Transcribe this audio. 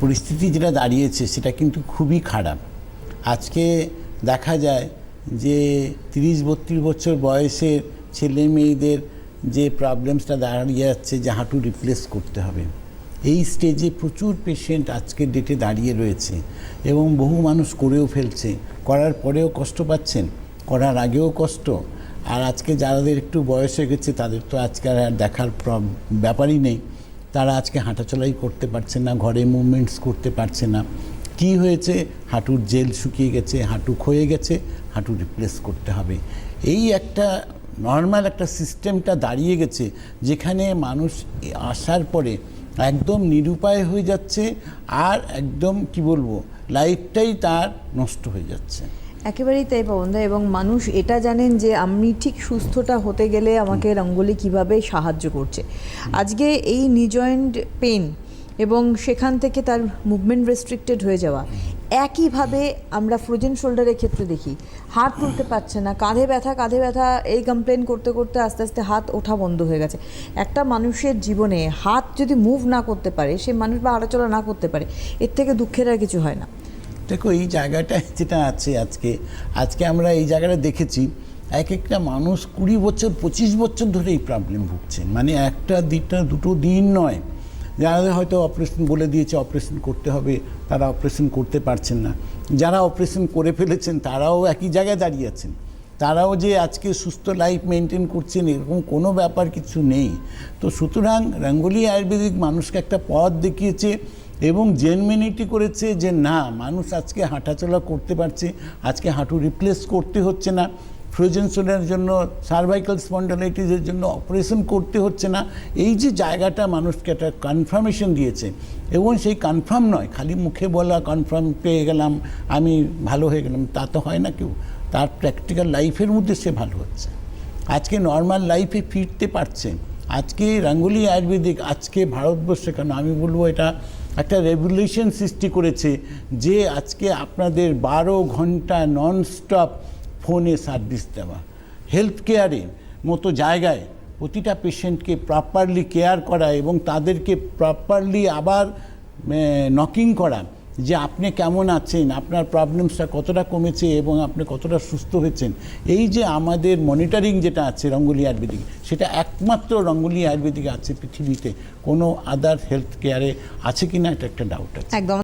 পরিস্থিতি যেটা দাঁড়িয়েছে সেটা কিন্তু খুবই খারাপ। আজকে দেখা যায় যে তিরিশ বত্রিশ বছর বয়সের ছেলে মেয়েদের যে প্রবলেমসটা দাঁড়িয়ে যাচ্ছে যে হাঁটু রিপ্লেস করতে হবে। এই স্টেজে প্রচুর পেশেন্ট আজকের ডেটে দাঁড়িয়ে রয়েছে এবং বহু মানুষ করেও ফেলছে। করার পরেও কষ্ট পাচ্ছেন, করার আগেও কষ্ট। আর আজকে যাদের একটু বয়স হয়ে গেছে তাদের তো আজকে আর দেখার ব্যাপারই নেই। তারা আজকে হাঁটাচলাই করতে পারছে না, ঘরে মুভমেন্টস করতে পারছে না। কি হয়েছে? হাঁটুর জেল শুকিয়ে গেছে, হাঁটু ক্ষয়ে গেছে, হাঁটু রিপ্লেস করতে হবে। এই একটা নর্মাল একটা সিস্টেমটা দাঁড়িয়ে গেছে, যেখানে মানুষ আসার পরে একদম নিরুপায় হয়ে যাচ্ছে আর একদম, কি বলব লাইফটাই তার নষ্ট হয়ে যাচ্ছে। একেবারেই তাই পবনদা, এবং মানুষ এটা জানেন যে আমি ঠিক সুস্থটা হতে গেলে আমাকে রঙ্গোলি কীভাবে সাহায্য করছে। আজকে এই নি জয়েন্ট পেন এবং সেখান থেকে তার মুভমেন্ট রেস্ট্রিক্টেড হয়ে যাওয়া, একইভাবে আমরা ফ্রোজেন শোল্ডারের ক্ষেত্রে দেখি, হাত তুলতে পারছে না, কাঁধে ব্যথা কাঁধে ব্যথা, এই কমপ্লেন করতে করতে আস্তে আস্তে হাত ওঠা বন্ধ হয়ে গেছে। একটা মানুষের জীবনে হাত যদি মুভ না করতে পারে, সে মানুষ বা হাঁটাচলা না করতে পারে, এর থেকে দুঃখের আর কিছু হয় না। দেখো, এই জায়গাটায় যেটা আছে আজকে আজকে আমরা এই জায়গাটা দেখেছি এক একটা মানুষ কুড়ি বছর, পঁচিশ বছর ধরে এই প্রবলেম ভুগছেন। মানে একটা দিনটা দুটো দিন নয়। যারা হয়তো অপারেশন বলে দিয়েছে অপারেশন করতে হবে, তারা অপারেশন করতে পারছেন না। যারা অপারেশন করে ফেলেছেন, তারাও একই জায়গায় দাঁড়িয়ে আছেন। তারাও যে আজকে সুস্থ লাইফ মেনটেন করছেন, এরকম কোনো ব্যাপার কিছু নেই। তো সুতরাং, রঙ্গোলি আয়ুর্বেদিক মানুষকে একটা পথ দেখিয়েছে এবং জেনমিনিটি করেছে যে না, মানুষ আজকে হাঁটাচলা করতে পারছে, আজকে হাঁটু রিপ্লেস করতে হচ্ছে না ফ্রোজেন সোলের জন্য সার্ভাইকাল স্পন্ডালাইটিসের জন্য অপারেশন করতে হচ্ছে না। এই যে জায়গাটা মানুষকে একটা কনফার্মেশন দিয়েছে, এবং সেই কনফার্ম নয়, খালি মুখে বলা কনফার্ম পেয়ে গেলাম, আমি ভালো হয়ে গেলাম, তা তো হয় না কেউ। তার প্র্যাকটিক্যাল লাইফের মধ্যে সে ভালো হচ্ছে। আজকে নর্মাল লাইফে ফিরতে পারছে। আজকে রঙ্গোলি আয়ুর্বেদিক, আজকে ভারতবর্ষে কেন? আমি বলব এটা একটা রেভলিউশন সৃষ্টি করেছে যে আজকে আপনাদের বারো ঘণ্টা নন স্টপ ফোনে সার্ভিস দেওয়া। হেলথ কেয়ারের মতো জায়গায় প্রতিটা পেশেন্টকে প্রপারলি কেয়ার করা এবং তাদেরকে প্রপারলি আবার নকিং করা। যে আপনি কেমন আছেন, আপনার প্রবলেমসটা কতটা কমেছে এবং আপনি কতটা সুস্থ হয়েছেন, এই যে আমাদের মনিটরিং যেটা আছে রঙ্গোলি আয়ুর্বেদিক, সেটা একমাত্র রঙ্গোলি আয়ুর্বেদিক আছে পৃথিবীতে, কোনো আদার হেলথ কেয়ারে আছে কি না এটা একটা ডাউট আছে। একদম।